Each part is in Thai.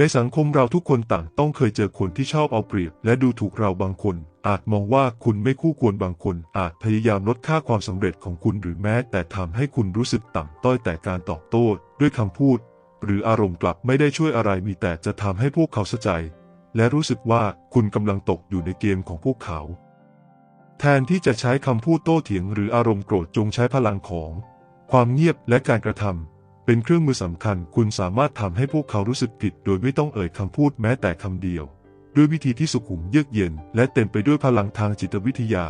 ในสังคมเราทุกคนต่างต้องเคยเจอคนที่ชอบเอาเปรียบ และดูถูกเราบางคน อาจมองว่าคุณไม่คู่ควรบางคน อาจพยายามลดค่าความสำเร็จของคุณหรือแม้แต่ทำให้คุณรู้สึกต่ำต้อยแต่การตอบโต้ด้วยคำพูด หรืออารมณ์กลับไม่ได้ช่วยอะไรมีแต่จะทำให้พวกเขาเสียใจ และรู้สึกว่าคุณกำลังตกอยู่ในเกมของพวกเขา แทนที่จะใช้คำพูดโต้เถียง หรืออารมณ์โกรธจงใช้พลังของ ความเงียบและการกระทำ เป็นเครื่องมือสำคัญคุณสามารถทำให้พวกเขารู้สึกผิด โดยไม่ต้องเอ่ยคำพูดแม้แต่คำเดียว ด้วยวิธีที่สุขุมเยือกเย็น และเต็มไปด้วยพลังทางจิตวิทยา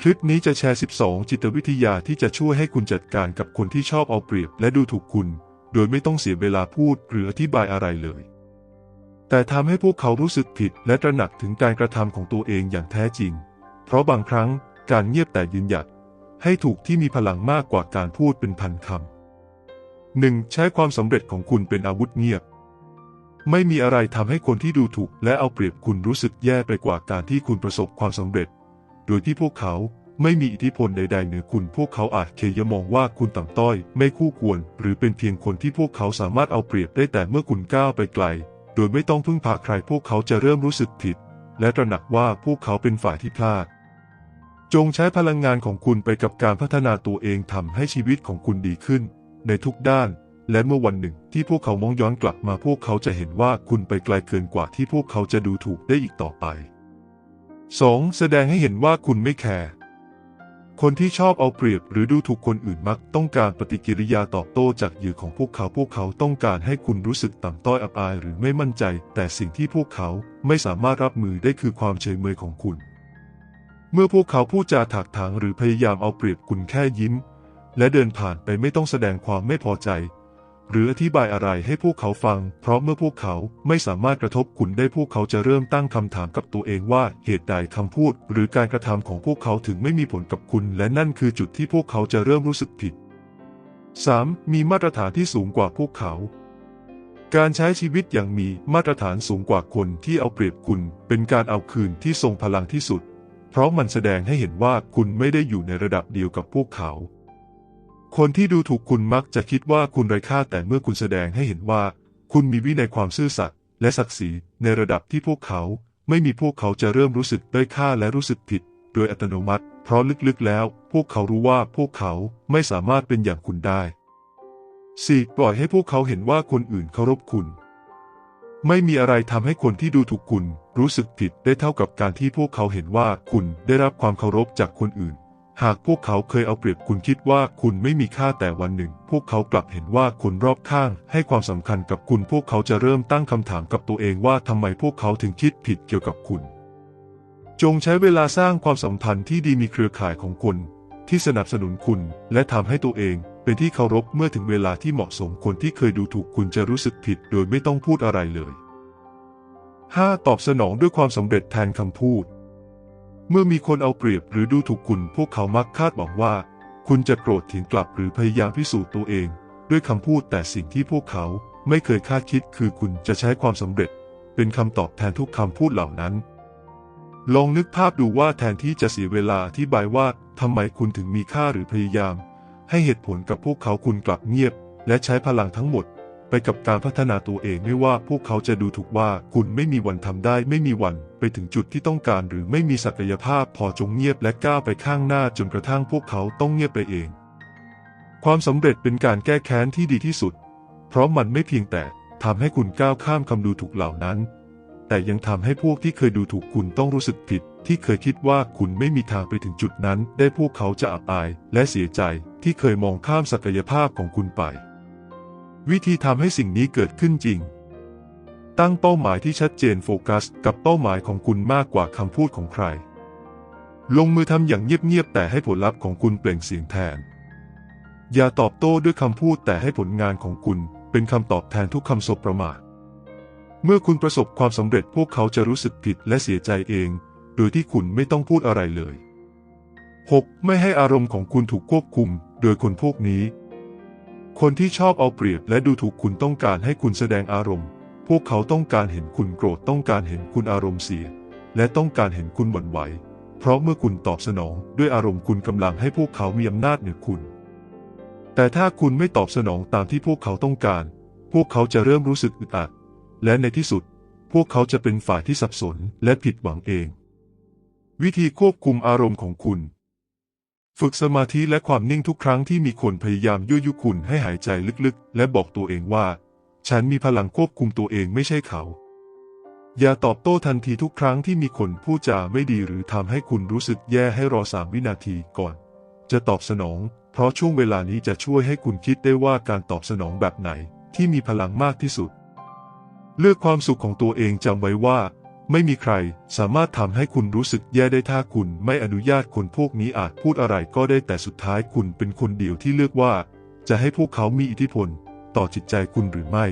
คลิปนี้จะแชร์ 12 จิตวิทยาที่จะช่วยให้คุณจัดการกับคนที่ชอบเอาเปรียบ และดูถูกคุณ โดยไม่ต้องเสียเวลาพูดหรืออธิบายอะไรเลย แต่ทำให้พวกเขารู้สึกผิด และตระหนักถึงการกระทำของตัวเองอย่างแท้จริง เพราะบางครั้งการเงียบแต่ยืนหยัดให้ถูกที่มีพลังมากกว่าการพูดเป็นพันคำ หนึ่งใช้ความสำเร็จของคุณเป็นอาวุธเงียบ ไม่มีอะไรทำให้คนที่ดูถูกและเอาเปรียบคุณรู้สึกแย่ไปกว่าการที่คุณประสบความสำเร็จ โดยที่พวกเขาไม่มีอิทธิพลใดๆเหนือคุณ พวกเขาอาจเคยมองว่าคุณต่ำต้อย ไม่คู่ควร หรือเป็นเพียงคนที่พวกเขาสามารถเอาเปรียบได้แต่เมื่อคุณก้าวไปไกล โดยไม่ต้องพึ่งพาใคร พวกเขาจะเริ่มรู้สึกผิด และตระหนักว่าพวกเขาเป็นฝ่ายที่พลาด จงใช้พลังงานของคุณไปกับการพัฒนาตัวเองทำให้ชีวิตของคุณดีขึ้น ในทุกด้าน และเมื่อวันหนึ่งที่พวกเขามองย้อนกลับมาพวกเขาจะเห็นว่าคุณไปไกลเกินกว่าที่พวกเขาจะดูถูกได้อีกต่อไป 2. แสดงให้เห็นว่าคุณไม่แคร์คนที่ชอบเอาเปรียบหรือดูถูกคนอื่นมักต้องการปฏิกิริยาตอบโต้จากเหยื่อของพวกเขาพวกเขาต้องการให้คุณรู้สึกต่ำต้อยอับอายหรือไม่มั่นใจ แต่สิ่งที่พวกเขาไม่สามารถรับมือได้คือความเฉยเมยของคุณ เมื่อพวกเขาพูดจาถากถางหรือพยายามเอาเปรียบคุณแค่ยิ้ม และเดินผ่านไปไม่ต้องแสดงความไม่พอใจ หรืออธิบายอะไรให้พวกเขาฟัง เพราะเมื่อพวกเขาไม่สามารถกระทบคุณได้พวกเขาจะเริ่มตั้งคำถามกับตัวเองว่าเหตุใดคำพูด หรือการกระทำของพวกเขาถึงไม่มีผลกับคุณ และนั่นคือจุดที่พวกเขาจะเริ่มรู้สึกผิด 3. มีมาตรฐานที่สูงกว่าพวกเขา การใช้ชีวิตอย่างมีมาตรฐานสูงกว่าคนที่เอาเปรียบคุณ เป็นการเอาคืนที่ทรงพลังที่สุด เพราะมันแสดงให้เห็นว่าคุณไม่ได้อยู่ในระดับเดียวกับพวกเขา คนที่ดูถูกคุณมักจะคิดว่าคุณไร้ค่าแต่เมื่อคุณแสดงให้เห็นว่า คุณมีวินัยความซื่อสัตย์และศักดิ์ศรีในระดับที่พวกเขาไม่มีพวกเขาจะเริ่มรู้สึกด้อยค่าและรู้สึกผิด โดยอัตโนมัติ เพราะลึกๆแล้ว พวกเขารู้ว่าพวกเขาไม่สามารถเป็นอย่างคุณได้ 4. ปล่อยให้พวกเขาเห็นว่าคนอื่นเคารพคุณ ไม่มีอะไรทำให้คนที่ดูถูกคุณ รู้สึกผิดได้เท่ากับการที่พวกเขาเห็นว่าคุณได้รับความเคารพจากคนอื่น หากพวกเขาเคยเอาเปรียบคุณคิดว่าคุณไม่มีค่าแต่วันหนึ่ง พวกเขากลับเห็นว่าคนรอบข้าง ให้ความสำคัญกับคุณพวกเขาจะเริ่มตั้งคำถามกับตัวเองว่าทำไมพวกเขาถึงคิดผิดเกี่ยวกับคุณ จงใช้เวลาสร้างความสัมพันธ์ที่ดีมีเครือข่ายของคนที่สนับสนุนคุณ และทำให้ตัวเองเป็นที่เคารพเมื่อถึงเวลาที่เหมาะสมคนที่เคยดูถูกคุณจะรู้สึกผิดโดยไม่ต้องพูดอะไรเลย 5. ตอบสนองด้วยความสำเร็จแทนคำพูด เมื่อมีคนเอาเปรียบหรือดูถูกคุณพวกเขามักคาดหวังว่า คุณจะโกรธถียงกลับหรือพยายามพิสูจน์ตัวเอง ด้วยคำพูดแต่สิ่งที่พวกเขาไม่เคยคาดคิดคือคุณจะใช้ความสำเร็จ เป็นคำตอบแทนทุกคำพูดเหล่านั้น ลองนึกภาพดูว่าแทนที่จะเสียเวลาอธิบายว่าทำไมคุณถึงมีค่าหรือพยายาม ให้เหตุผลกับพวกเขาคุณกลับเงียบ และใช้พลังทั้งหมด ไปกับการพัฒนาตัวเองไม่ว่าพวกเขาจะดูถูกว่าคุณไม่มีวันทำได้ไม่มีวันไปถึงจุดที่ต้องการหรือไม่มีศักยภาพพอจงเงียบและก้าวไปข้างหน้าจนกระทั่งพวกเขาต้องเงียบไปเอง ความสำเร็จเป็นการแก้แค้นที่ดีที่สุด เพราะมันไม่เพียงแต่ทำให้คุณก้าวข้ามคำดูถูกเหล่านั้น แต่ยังทำให้พวกที่เคยดูถูกคุณต้องรู้สึกผิด ที่เคยคิดว่าคุณไม่มีทางไปถึงจุดนั้น ได้พวกเขาจะอับอายและเสียใจที่เคยมองข้ามศักยภาพของคุณไป วิธีทำให้สิ่งนี้เกิดขึ้นจริง ตั้งเป้าหมายที่ชัดเจนโฟกัส กับเป้าหมายของคุณมากกว่าคำพูดของใคร ลงมือทำอย่างเงียบๆแต่ให้ผลลัพธ์ของคุณเปล่งเสียงแทน อย่าตอบโต้ด้วยคำพูดแต่ให้ผลงานของคุณเป็นคำตอบแทนทุกคำสบประมาทเมื่อคุณประสบความสำเร็จพวกเขาจะรู้สึกผิดและเสียใจเอง โดยที่คุณไม่ต้องพูดอะไรเลย 6. ไม่ให้อารมณ์ของคุณถูกควบคุม โดยคนพวกนี้ คนที่ชอบเอาเปรียบและดูถูกคุณต้องการให้คุณแสดงอารมณ์ พวกเขาต้องการเห็นคุณโกรธต้องการเห็นคุณอารมณ์เสีย และต้องการเห็นคุณหวั่นไหว เพราะเมื่อคุณตอบสนองด้วยอารมณ์คุณกำลังให้พวกเขามีอำนาจเหนือคุณ แต่ถ้าคุณไม่ตอบสนองตามที่พวกเขาต้องการ พวกเขาจะเริ่มรู้สึกอึดอัด และในที่สุด พวกเขาจะเป็นฝ่ายที่สับสนและผิดหวังเอง วิธีควบคุมอารมณ์ของคุณ ฝึกสมาธิและความนิ่งทุกครั้งที่มีคนพยายามยั่วยุคุณให้หายใจลึกๆ และบอกตัวเองว่า ฉันมีพลังควบคุมตัวเองไม่ใช่เขา อย่าตอบโต้ทันทีทุกครั้งที่มีคนพูดจาไม่ดีหรือทำให้คุณรู้สึกแย่ให้รอสามวินาทีก่อน จะตอบสนอง เพราะช่วงเวลานี้จะช่วยให้คุณคิดได้ว่าการตอบสนองแบบไหนที่มีพลังมากที่สุด เลือกความสุขของตัวเองจำไว้ว่า ไม่มีใครสามารถทำให้คุณรู้สึกแย่ได้ถ้าคุณไม่อนุญาตคนพวกนี้อาจพูดอะไรก็ได้แต่สุดท้ายคุณเป็นคนเดียวที่เลือกว่า จะให้พวกเขามีอิทธิพล ต่อจิตใจคุณหรือไม่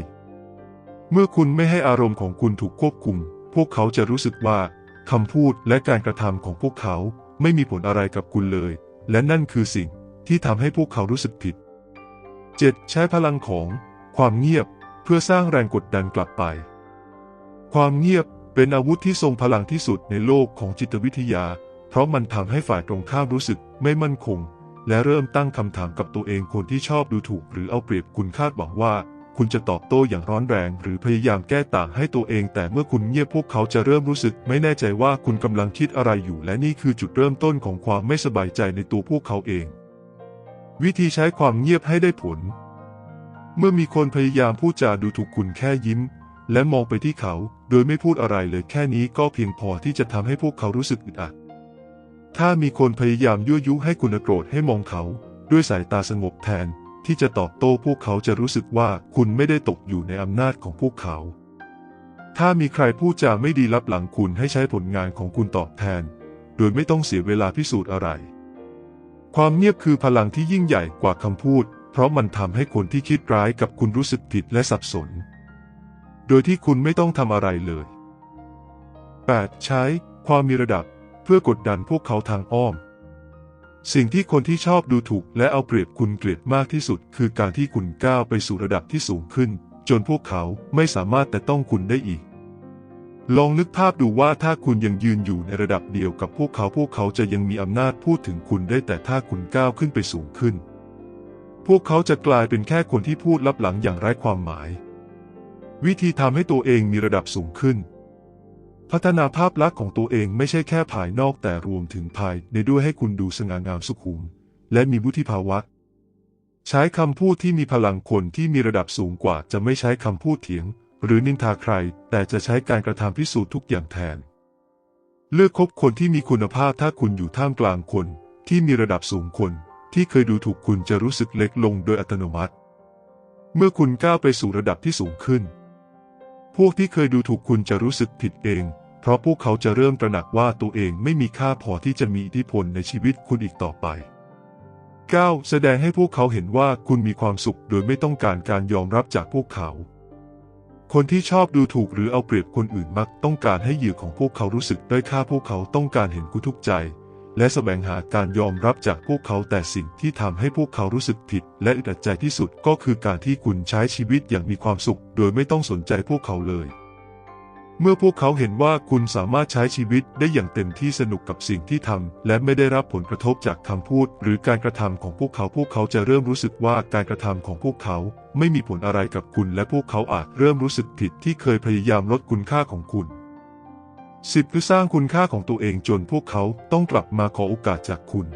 เมื่อคุณไม่ให้อารมณ์ของคุณถูกควบคุม พวกเขาจะรู้สึกว่าคำพูดและการกระทำของพวกเขาไม่มีผลอะไรกับคุณเลย และนั่นคือสิ่งที่ทำให้พวกเขารู้สึกผิด 7. ใช้พลังของความเงียบเพื่อสร้างแรงกดดันกลับไป ความเงียบ เป็นอาวุธที่ทรงพลังที่สุดในโลกของจิตวิทยา เพราะมันทำให้ฝ่ายตรงข้ามรู้สึกไม่มั่นคง และเริ่มตั้งคำถามกับตัวเองคนที่ชอบดูถูก หรือเอาเปรียบคุณคาดหวังว่า คุณจะตอบโต้อย่างร้อนแรง หรือพยายามแก้ต่างให้ตัวเอง แต่เมื่อคุณเงียบพวกเขาจะเริ่มรู้สึก ไม่แน่ใจว่าคุณกำลังคิดอะไรอยู่ และนี่คือจุดเริ่มต้นของความไม่สบายใจในตัวพวกเขาเอง วิธีใช้ความเงียบให้ได้ผล เมื่อมีคนพยายามพูดจาดูถูกคุณแค่ยิ้ม และมองไปที่เขาโดยไม่พูดอะไรเลยแค่นี้ก็เพียงพอที่จะทำให้พวกเขารู้สึกอึดอัด ถ้ามีคนพยายามยั่วยุให้คุณโกรธให้มองเขา ด้วยสายตาสงบแทนที่จะตอบโต้พวกเขาจะรู้สึกว่าคุณไม่ได้ตกอยู่ในอำนาจของพวกเขา ถ้ามีใครพูดจาไม่ดีลับหลังคุณให้ใช้ผลงานของคุณตอบแทน โดยไม่ต้องเสียเวลาพิสูจน์อะไร ความเงียบคือพลังที่ยิ่งใหญ่กว่าคำพูด เพราะมันทำให้คนที่คิดร้ายกับคุณรู้สึกผิดและสับสน โดยที่คุณไม่ต้องทำอะไรเลย 8. ใช้ความมีระดับเพื่อกดดันพวกเขาทางอ้อม สิ่งที่คนที่ชอบดูถูกและเอาเปรียบคุณเกลียดมากที่สุด คือการที่คุณก้าวไปสู่ระดับที่สูงขึ้น จนพวกเขาไม่สามารถแต่ต้องคุณได้อีก ลองนึกภาพดูว่าถ้าคุณยังยืนอยู่ในระดับเดียวกับพวกเขาพวกเขาจะยังมีอำนาจพูดถึงคุณได้แต่ถ้าคุณก้าวขึ้นไปสูงขึ้น พวกเขาจะกลายเป็นแค่คนที่พูดลับหลังอย่างไร้ความหมาย วิธีทำให้ตัวเองมีระดับสูงขึ้น พัฒนาภาพลักษณ์ของตัวเองไม่ใช่แค่ภายนอกแต่รวมถึงภายในด้วยให้คุณดูสง่างามสุขุม และมีวุฒิภาวะ ใช้คำพูดที่มีพลังคนที่มีระดับสูงกว่า จะไม่ใช้คำพูดเถียง หรือนินทาใคร แต่จะใช้การกระทำพิสูจน์ทุกอย่างแทน เลือกคบคนที่มีคุณภาพถ้าคุณอยู่ท่ามกลางคน ที่มีระดับสูงคน ที่เคยดูถูกคุณจะรู้สึกเล็กลงโดยอัตโนมัติ เมื่อคุณก้าวไปสู่ระดับที่สูงขึ้น พวกที่เคยดูถูกคุณจะรู้สึกผิดเอง เพราะพวกเขาจะเริ่มตระหนักว่าตัวเองไม่มีค่าพอที่จะมีอิทธิพลในชีวิตคุณอีกต่อไป 9. แสดงให้พวกเขาเห็นว่าคุณมีความสุขโดยไม่ต้องการการยอมรับจากพวกเขา คนที่ชอบดูถูกหรือเอาเปรียบคนอื่นมักต้องการให้เหยื่อของพวกเขารู้สึกด้อยค่าพวกเขาต้องการเห็นคุณทุกข์ใจ และแสวงหาการยอมรับจากพวกเขาแต่สิ่งที่ทำให้พวกเขารู้สึกผิด และอึดอัดใจที่สุดก็คือการที่คุณใช้ชีวิตอย่างมีความสุข โดยไม่ต้องสนใจพวกเขาเลย เมื่อพวกเขาเห็นว่าคุณสามารถใช้ชีวิตได้อย่างเต็มที่สนุกกับสิ่งที่ทำและไม่ได้รับผลกระทบจากคำพูด หรือการกระทำของพวกเขาพวกเขาจะเริ่มรู้สึกว่าการกระทำของพวกเขา ไม่มีผลอะไรกับคุณ และพวกเขาอาจเริ่มรู้สึกผิดที่เคยพยายามลดคุณค่าของคุณ สิบคือสร้างคุณค่าของตัวเองจนพวกเขาต้องกลับมาขอโอกาสจากคุณ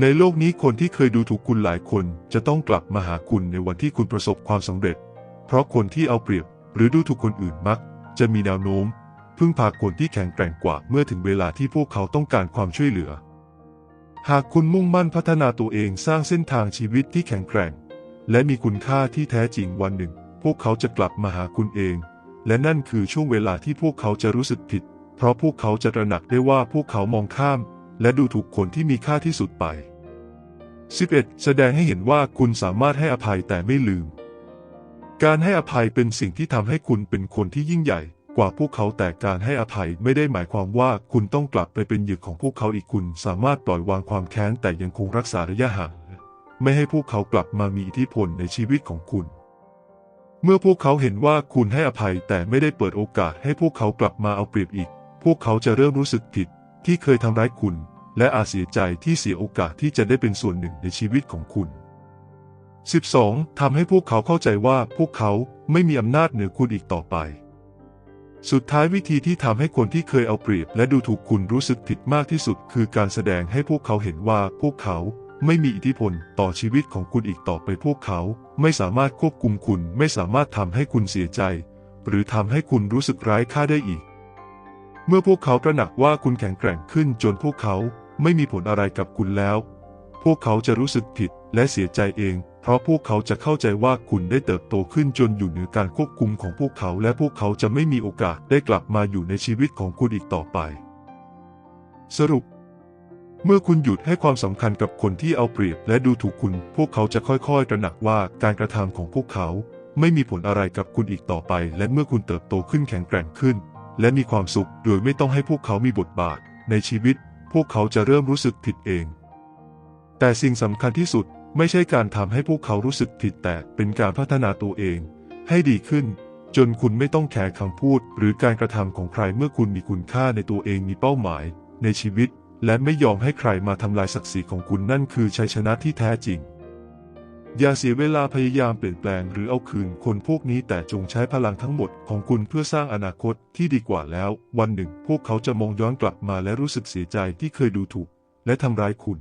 ในโลกนี้คนที่เคยดูถูกคุณหลายคนจะต้องกลับมาหาคุณในวันที่คุณประสบความสำเร็จ เพราะคนที่เอาเปรียบหรือดูถูกคนอื่นมัก จะมีแนวโน้ม พึ่งพาคนที่แข็งแกร่งกว่าเมื่อถึงเวลาที่พวกเขาต้องการความช่วยเหลือ หากคุณมุ่งมั่นพัฒนาตัวเองสร้างเส้นทางชีวิตที่แข็งแกร่ง และมีคุณค่าที่แท้จริงวันหนึ่ง พวกเขาจะกลับมาหาคุณเอง และนั่นคือช่วงเวลาที่พวกเขาจะรู้สึกผิด เพราะพวกเขาจะตระหนักได้ว่าพวกเขามองข้าม และดูถูกคนที่มีค่าที่สุดไป 11. แสดงให้เห็นว่าคุณสามารถให้อภัยแต่ไม่ลืม การให้อภัยเป็นสิ่งที่ทำให้คุณเป็นคนที่ยิ่งใหญ่ กว่าพวกเขาแต่การให้อภัยไม่ได้หมายความว่าคุณต้องกลับไปเป็นเหยื่อของพวกเขาอีกคุณสามารถปล่อยวางความแค้นแต่ยังคงรักษาระยะห่างไม่ให้พวกเขากลับมามีอิทธิพลในชีวิตของคุณ เมื่อพวกเขาเห็นว่าคุณให้อภัยแต่ไม่ได้เปิดโอกาสให้พวกเขากลับมาเอาเปรียบอีก พวกเขาจะเริ่มรู้สึกผิดที่เคยทำร้ายคุณ และอาจเสียใจที่เสียโอกาสที่จะได้เป็นส่วนหนึ่งในชีวิตของคุณ 12. ทำให้พวกเขาเข้าใจว่าพวกเขาไม่มีอำนาจเหนือคุณอีกต่อไป สุดท้ายวิธีที่ทำให้คนที่เคยเอาเปรียบ และดูถูกคุณรู้สึกผิดมากที่สุด คือการแสดงให้พวกเขาเห็นว่าพวกเขา ไม่มีอิทธิพลต่อชีวิตของคุณอีกต่อไปพวกเขา ไม่สามารถควบคุมคุณไม่สามารถทำให้คุณเสียใจ หรือทำให้คุณรู้สึกร้ายค่าได้อีก เมื่อพวกเขาตระหนักว่าคุณแข็งแกร่งขึ้นจนพวกเขาไม่มีผลอะไรกับคุณแล้ว พวกเขาจะรู้สึกผิดและเสียใจเอง เพราะพวกเขาจะเข้าใจว่าคุณได้เติบโตขึ้นจนอยู่เหนือการควบคุมของพวกเขา และพวกเขาจะไม่มีโอกาสได้กลับมาอยู่ในชีวิตของคุณอีกต่อไป สรุป เมื่อคุณหยุดให้ความสำคัญกับคนที่เอาเปรียบและดูถูกคุณ พวกเขาจะค่อยๆ ตระหนักว่าการกระทำของพวกเขา ไม่มีผลอะไรกับคุณอีกต่อไป และเมื่อคุณเติบโตขึ้นแข็งแกร่งขึ้น และมีความสุขโดยไม่ต้องให้พวกเขามีบทบาท ในชีวิต พวกเขาจะเริ่มรู้สึกผิดเอง แต่สิ่งสำคัญที่สุดไม่ใช่การทำให้พวกเขารู้สึกผิดแต่เป็นการพัฒนาตัวเอง ให้ดีขึ้น จนคุณไม่ต้องแคร์คำพูด หรือการกระทำของใครเมื่อคุณมีคุณค่าในตัวเองมีเป้าหมาย ในชีวิต และไม่ยอมให้ใครมาทำลายศักดิ์ศรีของคุณนั่นคือชัยชนะที่แท้จริง อย่าเสียเวลาพยายามเปลี่ยนแปลงหรือเอาคืนคนพวกนี้แต่จงใช้พลังทั้งหมดของคุณเพื่อสร้างอนาคตที่ดีกว่าแล้ว วันหนึ่ง พวกเขาจะมองย้อนกลับมาและรู้สึกเสียใจที่เคยดูถูก และทำร้ายคุณ